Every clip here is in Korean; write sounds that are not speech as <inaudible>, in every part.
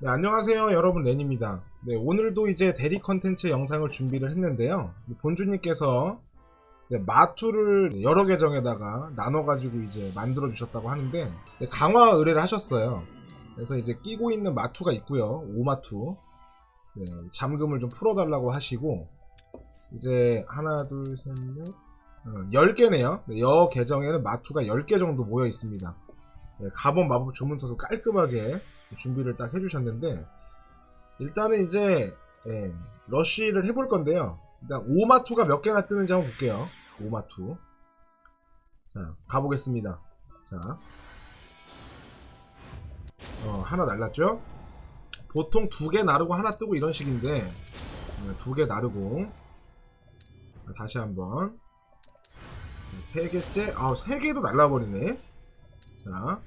네, 안녕하세요. 여러분 렌입니다. 네, 오늘도 이제 대리 컨텐츠 영상을 준비를 했는데요. 본주님께서 네, 마투를 여러 계정에다가 나눠가지고 이제 만들어 주셨다고 하는데 네, 강화 의뢰를 하셨어요. 그래서 이제 끼고 있는 마투가 있고요. 오마투 네, 잠금을 좀 풀어달라고 하시고 이제 하나 둘셋넷 어, 10개네요. 여 계정에는 마투가 10개 정도 모여 있습니다. 네, 가본 마법 주문서도 깔끔하게 준비를 딱 해주셨는데 일단은 이제 예, 러쉬를 해볼 건데요. 일단 오마투가 몇 개나 뜨는지 한번 볼게요. 오마투. 자 가보겠습니다. 자, 어, 하나 날랐죠? 보통 두 개 나르고 하나 뜨고 이런 식인데 두 개 나르고 자, 다시 한번 세 개째 아 세 개도 날라버리네. 자,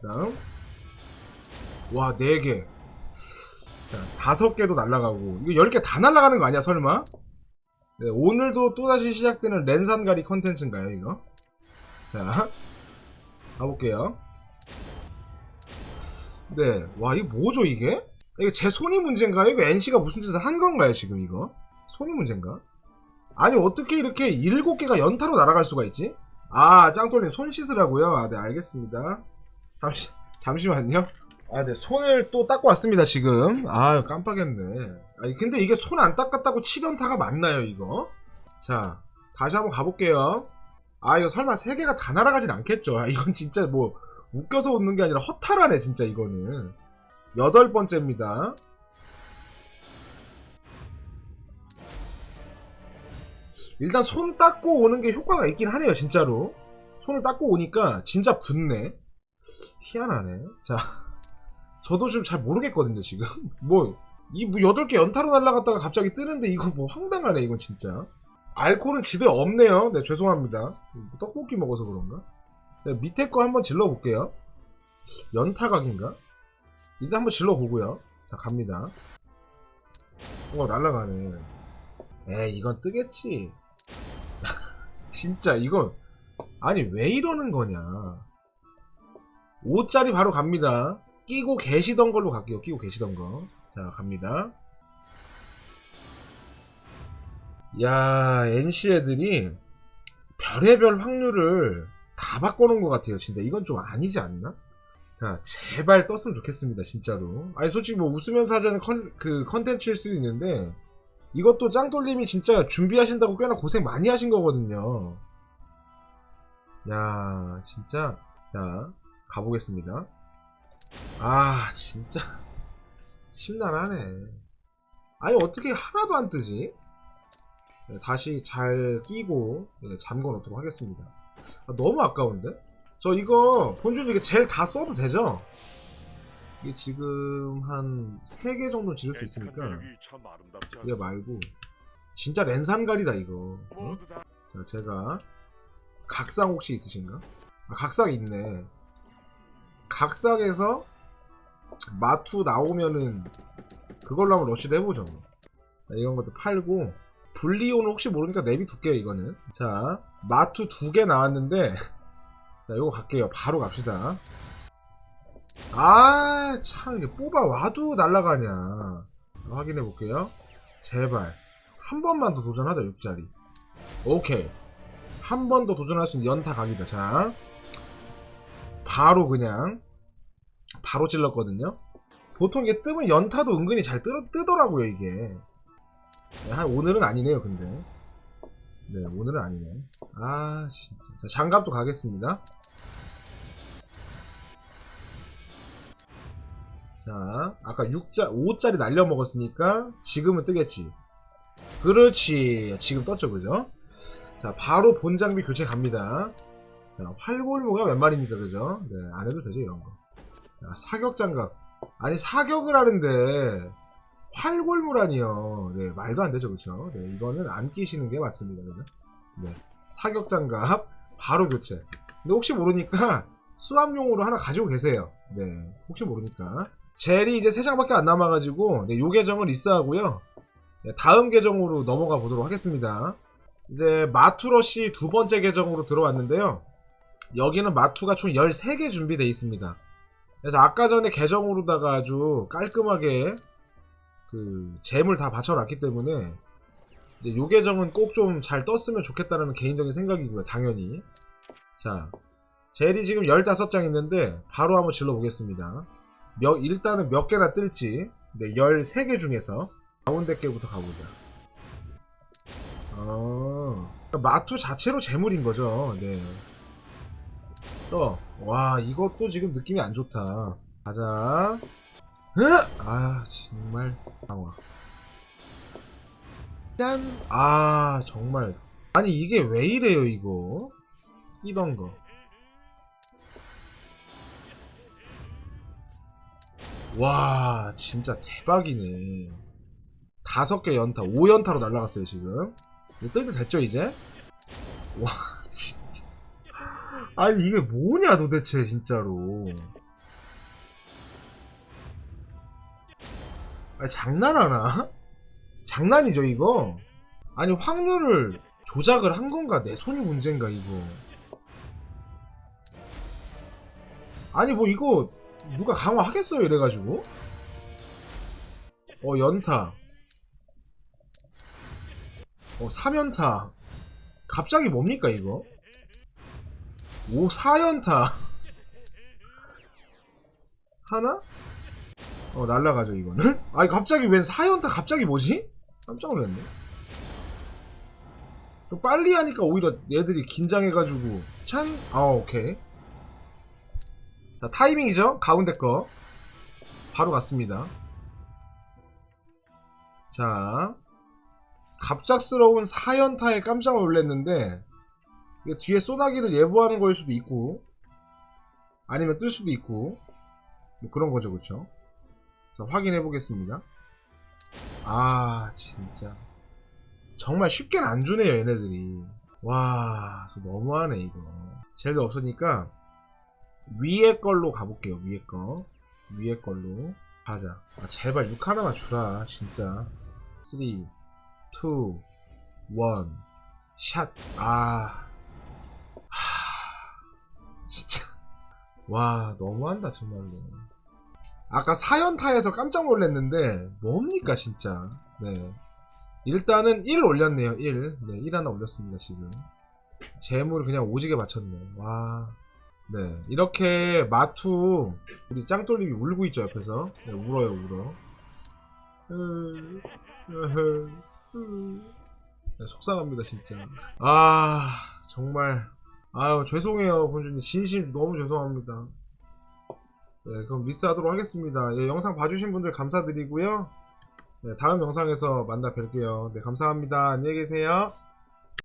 그다음 와, 4개. 자, 5개도 날아가고. 이거 10개 다 날아가는 거 아니야, 설마? 네, 오늘도 또다시 시작되는 랜산가리 컨텐츠인가요, 이거? 자, 가볼게요. 네, 와, 이거 뭐죠, 이게? 이게 제 손이 문제인가요? 이거 NC가 무슨 짓을 한 건가요, 지금 이거? 손이 문제인가? 아니, 어떻게 이렇게 7개가 연타로 날아갈 수가 있지? 아, 짱돌님 손 씻으라고요? 아, 네, 알겠습니다. 잠시, 잠시만요. 아, 네, 손을 또 닦고 왔습니다, 지금. 아, 깜빡했네. 아니, 근데 이게 손 안 닦았다고 7연타가 맞나요, 이거? 자, 다시 한번 가볼게요. 아, 이거 설마 3개가 다 날아가진 않겠죠? 아, 이건 진짜 뭐, 웃겨서 웃는 게 아니라 허탈하네, 진짜 이거는. 여덟 번째입니다. 일단 손 닦고 오는 게 효과가 있긴 하네요, 진짜로. 손을 닦고 오니까 진짜 붓네. 희한하네. 자. 저도 좀 잘 모르겠거든요, 지금. <laughs> 뭐, 이, 뭐, 8개 연타로 날라갔다가 갑자기 뜨는데, 이거 뭐, 황당하네, 이건 진짜. 알코올은 집에 없네요. 네, 죄송합니다. 떡볶이 먹어서 그런가? 네, 밑에 거 한번 질러볼게요. 연타각인가? 일단 한번 질러보고요. 자, 갑니다. 어, 날라가네. 에이, 이건 뜨겠지. <laughs> 진짜, 이건. 아니, 왜 이러는 거냐. 5짜리 바로 갑니다. 끼고 계시던 걸로 갈게요. 끼고 계시던 거. 자, 갑니다. 야, NC 애들이 별의별 확률을 다 바꿔놓은 것 같아요. 진짜 이건 좀 아니지 않나? 자, 제발 떴으면 좋겠습니다. 진짜로. 아니, 솔직히 뭐 웃으면서 하자는 컨, 그 컨텐츠일 수도 있는데 이것도 짱돌님이 진짜 준비하신다고 꽤나 고생 많이 하신 거거든요. 야, 진짜. 자, 가보겠습니다. 아 진짜. <laughs> 심란하네. 아니 어떻게 하나도 안 뜨지? 네, 다시 잘 끼고 네, 잠궈 놓도록 하겠습니다. 아, 너무 아까운데? 저 이거 본전 이게 젤 다 써도 되죠? 이게 지금 한 3개 정도 지을 수 있으니까 이거 말고. 진짜 랜산갈이다 이거. 어? 자 제가 각상 혹시 있으신가? 아, 각상 있네 각삭에서 마투 나오면은 그걸로 한번 러쉬를 해보죠. 이런 것도 팔고 분리온은 혹시 모르니까 내비둘게요 이거는. 자 마투 두 개 나왔는데 <laughs> 자 이거 갈게요. 바로 갑시다. 아 참 이게 뽑아 와도 날라가냐. 확인해 볼게요. 제발 한 번만 더 도전하자 6자리. 오케이. 한 번 더 도전할 수 있는 연타 각이다. 자 바로 그냥 바로 찔렀거든요. 보통 이게 뜨면 연타도 은근히 잘 뜨, 뜨더라고요 이게. 네, 한 오늘은 아니네요 근데. 네 오늘은 아니네. 아 진짜. 자, 장갑도 가겠습니다. 자 아까 6자 5짜리 날려 먹었으니까 지금은 뜨겠지. 그렇지 지금 떴죠 그죠? 자 바로 본 장비 교체 갑니다. 자, 활골무가 웬 말입니까, 그죠? 네, 안 해도 되죠, 이런 거. 자, 사격장갑. 아니, 사격을 하는데, 활골무라니요. 네, 말도 안 되죠, 그죠? 네, 이거는 안 끼시는 게 맞습니다, 그죠? 네. 사격장갑, 바로 교체. 근데 혹시 모르니까, 수압용으로 하나 가지고 계세요. 네, 혹시 모르니까. 젤이 이제 3장밖에 안 남아가지고, 네, 요 계정을 리스하고요. 네, 다음 계정으로 넘어가 보도록 하겠습니다. 이제 마투러시 두 번째 계정으로 들어왔는데요. 여기는 마투가 총 13개 준비되어 있습니다. 그래서 아까 전에 계정으로다가 아주 깔끔하게 그 잼을 다 받쳐놨기 때문에 이제 요 계정은 꼭 좀 잘 떴으면 좋겠다는 개인적인 생각이고요. 당연히. 자, 젤이 지금 15장 있는데 바로 한번 질러보겠습니다. 몇, 일단은 몇 개나 뜰지 네, 13개 중에서 가운데 개부터 가보자. 어, 마투 자체로 재물인 거죠. 네. 또, 와, 이것도 지금 느낌이 안 좋다. 가자. 으! 아, 정말 강화. 짠! 아, 정말. 아니, 이게 왜 이래요, 이거? 뛰던 거. 와, 진짜 대박이네. 다섯 개 연타, 5연타로 날라갔어요, 지금. 뜰 때 됐죠, 이제? 와, 진짜. 아니, 이게 뭐냐, 도대체, 진짜로. 아니, 장난하나? 장난이죠, 이거? 아니, 확률을 조작을 한 건가? 내 손이 문제인가, 이거? 아니, 뭐, 이거, 누가 강화하겠어요, 이래가지고? 어, 연타. 어, 3연타. 갑자기 뭡니까, 이거? 오, 4연타. 하나? 어, 날라가죠, 이거는? 아니, 갑자기 웬 4연타 갑자기 뭐지? 깜짝 놀랐네. 좀 빨리 하니까 오히려 얘들이 긴장해가지고, 찬? 아, 오케이. 자, 타이밍이죠? 가운데 거. 바로 갔습니다. 자, 갑작스러운 4연타에 깜짝 놀랐는데, 이게 뒤에 소나기를 예보하는 거일 수도 있고, 아니면 뜰 수도 있고, 뭐 그런 거죠, 그쵸? 자, 확인해 보겠습니다. 아, 진짜. 정말 쉽게는 안 주네요, 얘네들이. 와, 저 너무하네, 이거. 젤도 없으니까, 위에 걸로 가볼게요, 위에 거. 위에 걸로. 가자. 아, 제발 6 하나만 주라, 진짜. 3, 2, 1, 샷. 아. 하. 진짜. 와, 너무한다, 정말로. 아까 사연타에서 깜짝 놀랐는데, 뭡니까, 진짜. 네. 일단은 1 올렸네요, 1. 네, 1 하나 올렸습니다, 지금. 재물 그냥 오지게 맞췄네. 와. 네. 이렇게 마투, 우리 짱돌님이 울고 있죠, 옆에서. 네, 울어요, 울어. 네, 속상합니다, 진짜. 아, 정말. 아유, 죄송해요, 본주님. 진심 너무 죄송합니다. 네, 그럼 리스하도록 하겠습니다. 예, 영상 봐주신 분들 감사드리고요. 네, 다음 영상에서 만나 뵐게요. 네, 감사합니다. 안녕히 계세요.